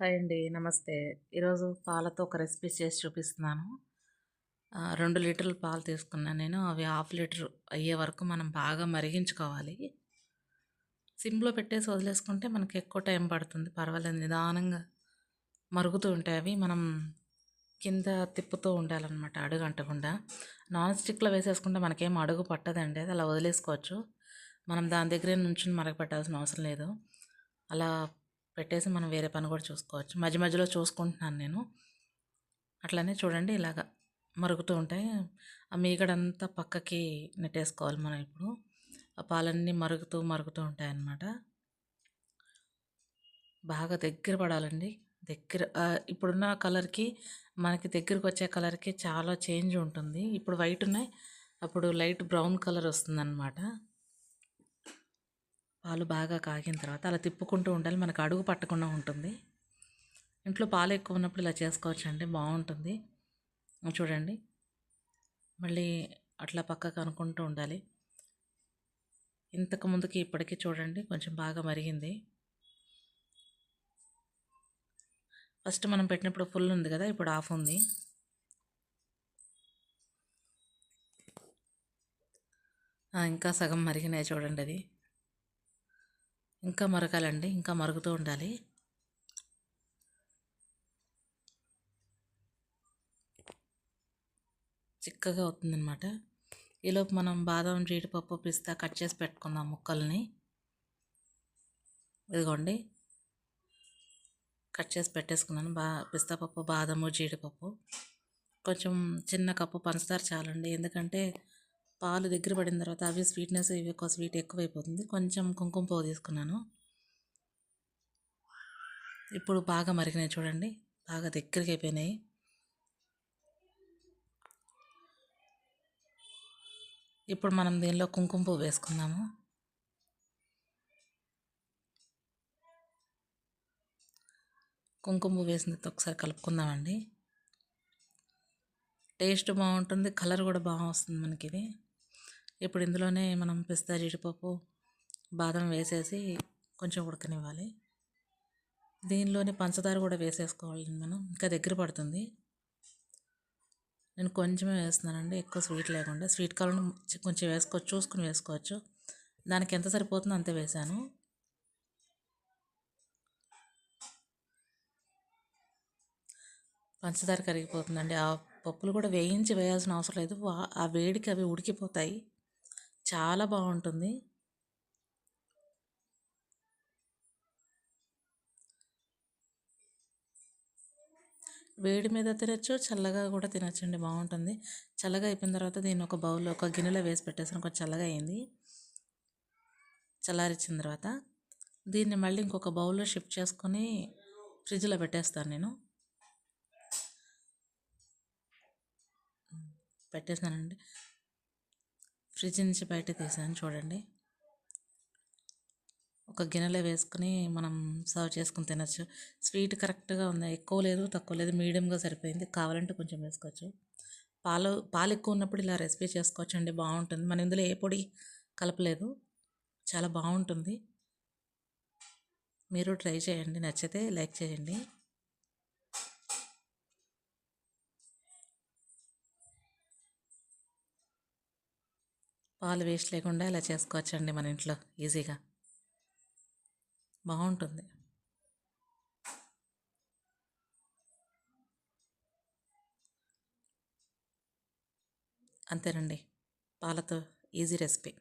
Hi అండి. నమస్తే. ఈరోజు పాలతో ఒక రెసిపీ చేసి చూపిస్తున్నాను. రెండు లీటర్లు పాలు తీసుకున్నాను నేను. అవి హాఫ్ లీటర్ అయ్యే వరకు మనం బాగా మరిగించుకోవాలి. సిమ్లో పెట్టేసి వదిలేసుకుంటే మనకి ఎక్కువ టైం పడుతుంది. పర్వాలేదు. నిదానంగా మరుగుతూ ఉంటాయి అవి. మనం కింద తిప్పుతూ ఉండాలన్నమాట అడుగు అంటకుండా నాన్ స్టిక్లో వేసేసుకుంటే మనకేం అడుగు పట్టదండి. అది అలా వదిలేసుకోవచ్చు. మనం దాని దగ్గరే నుంచి మరగపెట్టాల్సిన అవసరం లేదు. అలా పెట్టేసి మనం వేరే పని కూడా చూసుకోవచ్చు. మధ్య మధ్యలో చూసుకుంటున్నాను నేను. అట్లనే చూడండి ఇలాగ మరుగుతూ ఉంటాయి. ఆ మీగడంతా పక్కకి నెట్టేసుకోవాలి మనం ఇప్పుడు. ఆ పాలన్నీ మరుగుతూ మరుగుతూ ఉంటాయి అన్నమాట బాగా దగ్గర పడాలండి. దగ్గర ఇప్పుడున్న కలర్కి మనకి దగ్గరకు వచ్చే కలర్కి చాలా చేంజ్ ఉంటుంది. ఇప్పుడు వైట్ ఉన్నాయి. అప్పుడు లైట్ బ్రౌన్ కలర్ వస్తుందన్నమాట. పాలు బాగా కాగిన తర్వాత అలా తిప్పుకుంటూ ఉండాలి. మనకు అడుగు పట్టకుండా ఉంటుంది. ఇంట్లో పాలు ఎక్కువ ఉన్నప్పుడు ఇలా చేసుకోవచ్చు అండి. బాగుంటుంది. చూడండి. మళ్ళీ అట్లా పక్కకు అనుకుంటూ ఉండాలి. ఇంతకు ముందుకి ఇప్పటికీ చూడండి. కొంచెం బాగా మరిగింది. ఫస్ట్ మనం పెట్టినప్పుడు ఫుల్ ఉంది కదా. ఇప్పుడు ఆఫ్ ఉంది. ఇంకా సగం మరిగినాయి చూడండి అది. ఇంకా మరగాలండి ఇంకా మరుగుతూ ఉండాలి. చిక్కగా అవుతుందన్నమాట. ఈలోపు మనం బాదం జీడిపప్పు పిస్తా కట్ చేసి పెట్టుకుందాం ముక్కల్ని. ఇదిగోండి. కట్ చేసి పెట్టేసుకున్నాను. బా పిస్తా పప్పు బాదము జీడిపప్పు. కొంచెం చిన్న కప్పు పంచదార చాలండి. ఎందుకంటే పాలు దగ్గర పడిన తర్వాత అవి స్వీట్నెస్ ఇవి ఎక్కువ స్వీట్ ఎక్కువైపోతుంది. కొంచెం కుంకుమ పువ్వు తీసుకున్నాను. ఇప్పుడు బాగా మరిగినాయి చూడండి. బాగా దగ్గరికి అయిపోయినాయి. ఇప్పుడు మనం దీనిలో కుంకుమ పువ్వు వేసుకుందాము. కుంకుమ పువ్వు వేసిన ఒకసారి కలుపుకుందామండి. టేస్ట్ బాగుంటుంది కలర్ కూడా బాగా వస్తుంది మనకి ఇది ఇప్పుడు ఇందులోనే మనం పిస్తా జీడిపప్పు బాదం వేసేసి కొంచెం ఉడకనివ్వాలి. దీనిలోనే పంచదార కూడా వేసేసుకోవాలి మనం. ఇంకా దగ్గర పడుతుంది. నేను కొంచెమే వేస్తున్నానండి. ఎక్కువ స్వీట్ లేకుండా. స్వీట్ కావాలని కొంచెం వేసుకోవచ్చు చూసుకుని వేసుకోవచ్చు. దానికి ఎంత సరిపోతుందో అంతే వేసాను పంచదార కరిగిపోతుందండి. ఆ పప్పులు కూడా వేయించి వేయాల్సిన అవసరం లేదు. ఆ వేడికి అవి ఉడికిపోతాయి. చాలా బాగుంటుంది. వేడి మీద తినచ్చు చల్లగా కూడా తినచ్చండి బాగుంటుంది. చల్లగా అయిపోయిన తర్వాత దీన్ని ఒక బౌల్ ఒక గిన్నెలో వేసి పెట్టేసాను కొంచెం చల్లగా అయింది. చల్లారిచ్చిన తర్వాత దీన్ని మళ్ళీ ఇంకొక బౌల్లో షిఫ్ట్ చేసుకొని ఫ్రిడ్జ్లో పెట్టేస్తాను నేను. పెట్టేసానండి ఫ్రిడ్జ్ నుంచి బయట తీసాను చూడండి. ఒక గిన్నెలో వేసుకుని మనం సర్వ్ చేసుకుని తినచ్చు. స్వీట్ కరెక్ట్గా ఉంది. ఎక్కువ లేదు తక్కువ లేదు మీడియంగా సరిపోయింది. కావాలంటే కొంచెం వేసుకోవచ్చు. పాలు పాలు ఎక్కువ ఉన్నప్పుడు ఇలా రెసిపీ చేసుకోవచ్చు అండి బాగుంటుంది. మన ఇందులో ఏ పొడి కలపలేదు. చాలా బాగుంటుంది. మీరు ట్రై చేయండి. నచ్చితే లైక్ చేయండి. పాలు వేస్ట్ లేకుండా ఇలా చేసుకోవచ్చండి మన ఇంట్లో ఈజీగా. బాగుంటుంది. అంతేనండి. పాలతో ఈజీ రెసిపీ.